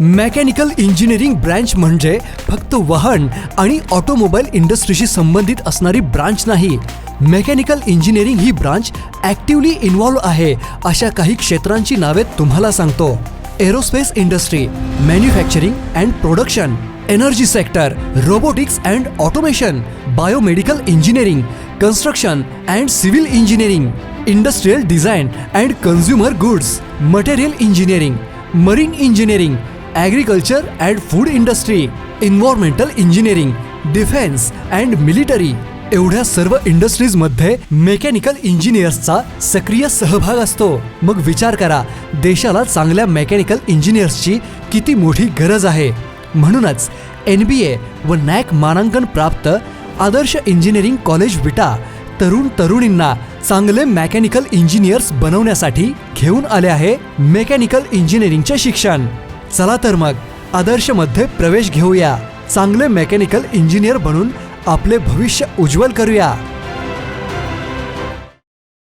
Mechanical engineering branch म्हणजे फक्त वाहन आणि ऑटोमोबाईल इंडस्ट्रीशी संबंधित असणारी ब्रांच नाही. मेकॅनिकल इंजिनिअरिंग ही ब्रांच ॲक्टिव्हली इन्व्हॉल्व आहे अशा काही क्षेत्रांची नावे तुम्हाला सांगतो. Aerospace industry manufacturing and production energy sector robotics and automation biomedical engineering construction and civil engineering industrial design and consumer goods material engineering marine engineering agriculture and food industry environmental engineering defence and military एवढ्या सर्व इंडस्ट्रीजमध्ये mechanical इंजिनियर्सचा सक्रिय सहभाग असतो. मग विचार करा देशाला चांगल्या मेकॅनिकल इंजिनियर्सची किती मोठी गरज आहे? म्हणूनच एन बी ए व नॅक मानांकन प्राप्त आदर्श इंजिनिअरिंग कॉलेज विटा तरुण तरुणींना चांगले मेकॅनिकल इंजिनियर्स बनवण्यासाठी घेऊन आले आहे मेकॅनिकल इंजिनिअरिंगचे शिक्षण. चला तर मग आदर्शमध्ये प्रवेश घेऊया. चांगले मेकॅनिकल इंजिनियर बनून आपले भविष्य उज्ज्वल करूया.